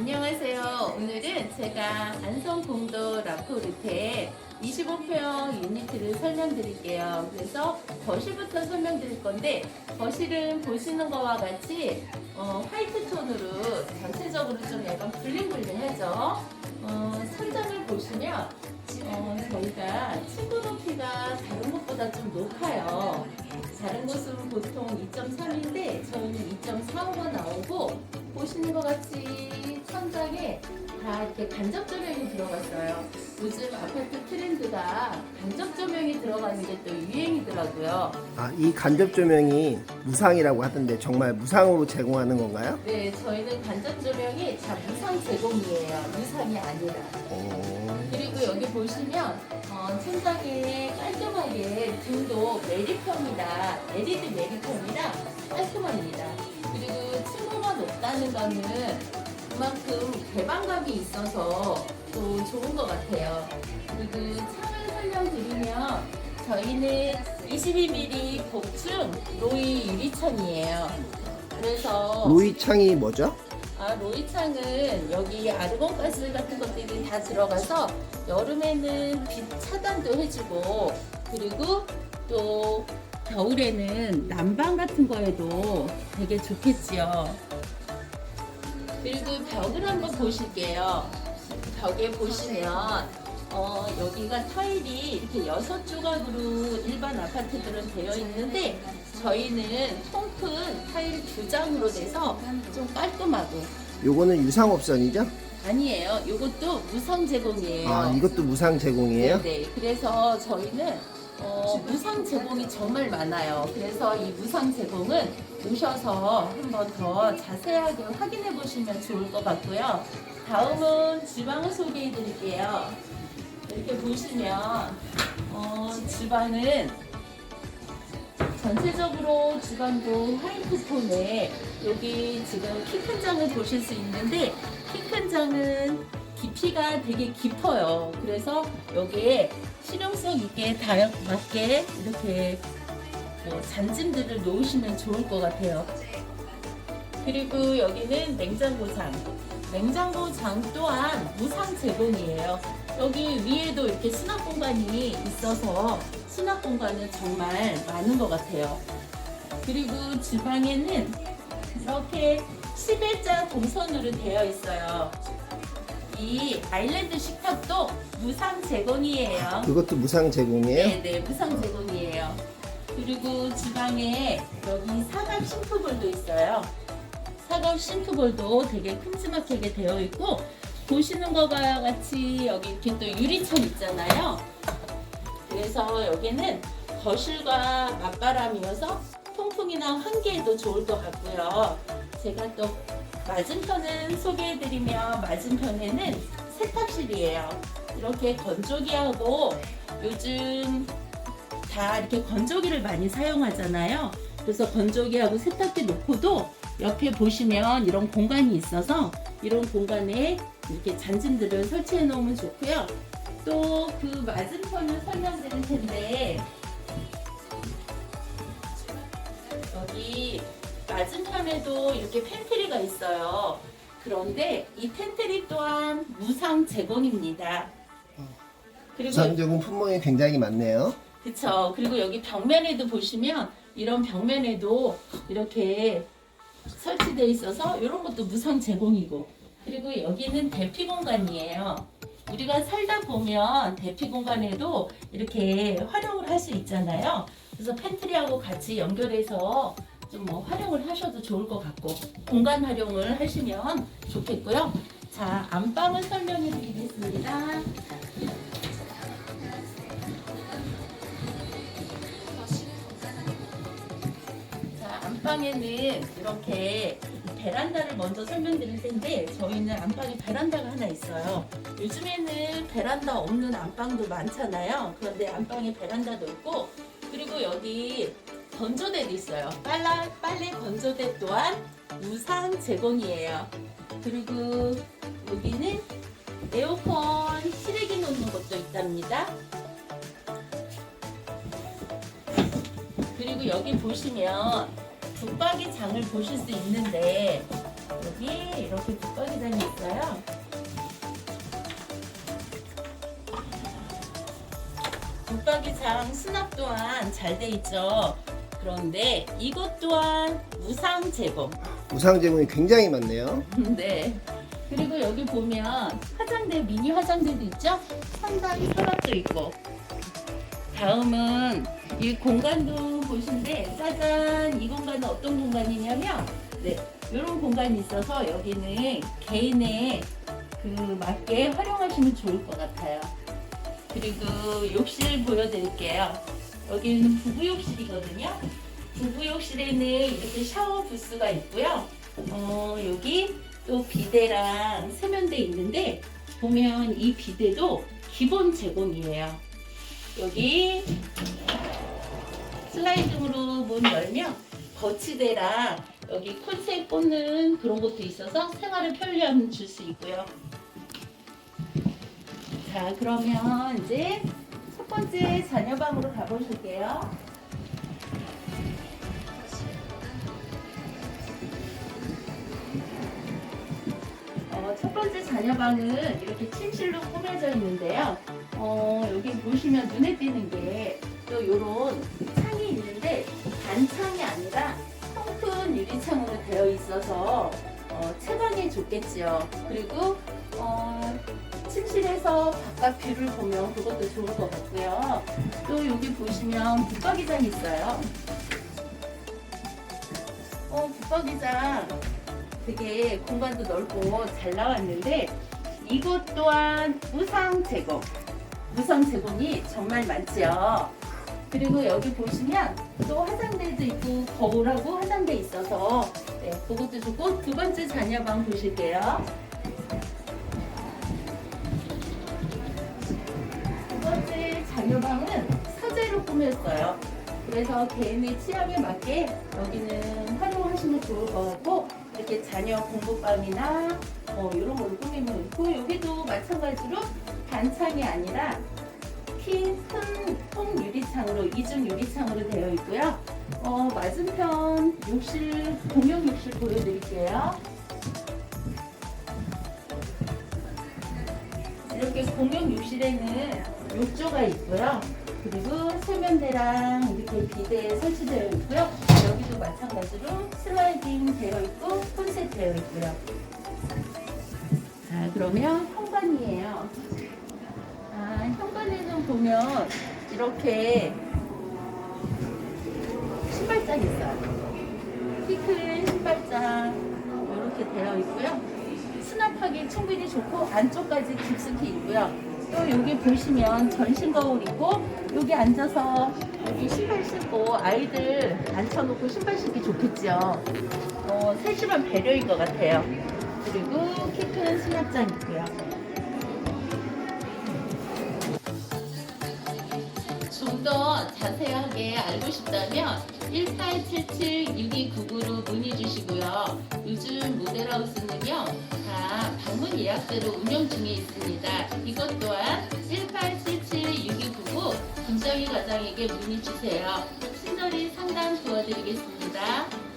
안녕하세요. 오늘은 제가 안성 공도 라포르테 25평 유니트를 설명드릴게요. 그래서 거실부터 설명드릴 건데 거실은 보시는 것과 같이 어, 화이트 톤으로 전체적으로 좀 약간 블링블링하죠. 어, 천장을 보시면 어, 저희가 층고 높이가 다른 곳보다 좀 높아요. 다른 곳은 보통 2.3인데 저희는 2.45가 나오고 보시는 것 같이 천장에 다 이렇게 간접 조명이 들어갔어요. 요즘 아파트 트렌드가 간접 조명이 들어가는 게 또 유행이더라고요. 아, 이 간접 조명이 무상이라고 하던데 정말 무상으로 제공하는 건가요? 네, 저희는 간접 조명이 다 무상 제공이에요. 무상이 아니라. 오. 그리고 여기 보시면 어, 천장에 깔끔하게 등도 메리평이다. LED 메리평이라 깔끔합니다. 그리고 높다는 거는 그만큼 개방감이 있어서 또 좋은 것 같아요. 그리고 창을 설명드리면 저희는 22mm 복층 로이 유리창이에요. 그래서 로이 창이 뭐죠? 아, 로이창은 여기 아르곤 가스 같은 것들이 다 들어가서 여름에는 빛 차단도 해주고 그리고 또 겨울에는 난방 같은 거에도 되게 좋겠지요. 그리고 벽을 한번 보실게요. 벽에 보시면 어, 여기가 타일이 이렇게 여섯 조각으로 일반 아파트들은 되어 있는데 저희는 통큰 타일 두 장으로 돼서 좀 깔끔하고 요거는 유상업선이죠? 아니에요. 이것도 무상 제공이에요. 아, 이것도 무상 제공이에요? 네, 그래서 저희는 어, 무상 제공이 정말 많아요. 그래서 이 무상 제공은 오셔서 한번 더 자세하게 확인해 보시면 좋을 것 같고요. 다음은 주방을 소개해 드릴게요. 이렇게 보시면 어, 주방은 전체적으로 주방도 화이트 톤에 여기 지금 키 큰 장을 보실 수 있는데 키 큰 장은 깊이가 되게 깊어요. 그래서 여기에 실용성 있게 다 맞게 이렇게 뭐 잔짐들을 놓으시면 좋을 것 같아요. 그리고 여기는 냉장고장. 냉장고장 또한 무상 제공이에요. 여기 위에도 이렇게 수납 공간이 있어서 수납 공간은 정말 많은 것 같아요. 그리고 주방에는 이렇게 11자 동선으로 되어 있어요. 이 아일랜드 식탁도 무상 제공이에요. 그것도 무상 제공이에요? 네, 네, 무상 제공이에요. 그리고 주방에 여기 사각 싱크볼도 있어요. 사각 싱크볼도 되게 큼지막하게 되어 있고 보시는 것과 같이 여기 이렇게 또 유리창 있잖아요. 그래서 여기는 거실과 맞바람이어서 통풍이나 환기에도 좋을 것 같고요. 제가 또 맞은편은 소개해드리면 맞은편에는 세탁실이에요. 이렇게 건조기하고 요즘 다 이렇게 건조기를 많이 사용하잖아요. 그래서 건조기하고 세탁기 놓고도 옆에 보시면 이런 공간이 있어서 이런 공간에 이렇게 잔짐들을 설치해 놓으면 좋고요. 또 그 맞은편을 설명드릴 텐데 여기 맞은편에도 이렇게 팬트리가 있어요. 그런데 이 팬트리 또한 무상 제공입니다. 그리고 무상 제공 품목이 굉장히 많네요. 그쵸. 그리고 여기 벽면에도 보시면 이런 벽면에도 이렇게 설치되어 있어서 이런 것도 무상 제공이고 그리고 여기는 대피 공간이에요. 우리가 살다 보면 대피 공간에도 이렇게 활용을 할 수 있잖아요. 그래서 팬트리하고 같이 연결해서 좀 뭐 활용을 하셔도 좋을 것 같고 공간 활용을 하시면 좋겠고요. 자, 안방을 설명해 드리겠습니다. 자, 안방에는 이렇게 베란다를 먼저 설명드릴 텐데 저희는 안방에 베란다가 하나 있어요. 요즘에는 베란다 없는 안방도 많잖아요. 그런데 안방에 베란다도 있고 그리고 여기 건조대도 있어요. 빨라, 빨래 건조대 또한 무상 제공이에요. 그리고 여기는 에어컨 실외기 놓는 것도 있답니다. 그리고 여기 보시면 붙박이 장을 보실 수 있는데 여기 이렇게 붙박이 장이 있어요. 붙박이 장 수납 또한 잘 돼 있죠. 그런데 이것 또한 무상 제공. 무상 제공이 굉장히 많네요. 네. 그리고 여기 보면 화장대, 미니 화장대도 있죠? 상당히 서랍도 있고. 다음은 이 공간도 보신데, 짜잔! 이 공간은 어떤 공간이냐면, 네. 이런 공간이 있어서 여기는 개인의 그 맞게 활용하시면 좋을 것 같아요. 그리고 욕실 보여드릴게요. 여기는 부부욕실이거든요. 부부욕실에는 이렇게 샤워 부스가 있고요. 어, 여기 또 비데랑 세면대 있는데 보면 이 비데도 기본 제공이에요. 여기 슬라이딩으로 문 열면 거치대랑 여기 콘센 꽂는 그런 것도 있어서 생활을 편리함 줄 수 있고요. 자, 그러면 이제 첫 번째 자녀방으로 가보실게요. 어, 첫 번째 자녀방은 이렇게 침실로 꾸며져 있는데요. 어, 여기 보시면 눈에 띄는 게 또 이런 창이 있는데 단창이 아니라 통큰 유리창으로 되어 있어서 어, 채광에 좋겠지요. 그리고 어, 침실에서 바깥 뷰를 보면 그것도 좋을 것 같고요. 또 여기 보시면 붙박이장 있어요. 어, 붙박이장 되게 공간도 넓고 잘 나왔는데 이것 또한 무상 제공. 무상 제공이 정말 많지요. 그리고 여기 보시면 또 화장대도 있고 거울하고 화장대 있어서 네, 그것도 좋고 두 번째 자녀방 보실게요. 자녀방은 서재로 꾸몄어요. 그래서 개인의 취향에 맞게 여기는 활용하시면 좋을 것 같고 이렇게 자녀 공부방이나 어, 이런 걸로 꾸미면 있고 여기도 마찬가지로 단창이 아니라 킨큰 유리창으로 이중 유리창으로 되어 있고요. 어, 맞은편 욕실 공용 욕실 보여드릴게요. 이렇게 공용 욕실에는 욕조가 있고요. 그리고 세면대랑 이렇게 비대 설치되어 있고요. 여기도 마찬가지로 슬라이딩 되어 있고 콘셋 되어 있고요. 자, 그러면 현관이에요. 아, 현관에는 보면 이렇게 신발장 있어요. 키큰 신발장 이렇게 되어 있고요. 수납하기 충분히 좋고 안쪽까지 깊숙이 있고요. 또 여기 보시면 전신 거울 있고 여기 앉아서 여기 신발 신고 아이들 앉혀놓고 신발 신기 좋겠죠. 어, 세심한 배려인 것 같아요. 그리고 키큰 수납장 있고요. 자세하게 알고 싶다면 1877-6299로 문의 주시고요. 요즘 모델하우스는요, 다 방문 예약제로 운영 중에 있습니다. 이것 또한 1877-6299 김정희 과장에게 문의 주세요. 친절히 상담 도와드리겠습니다.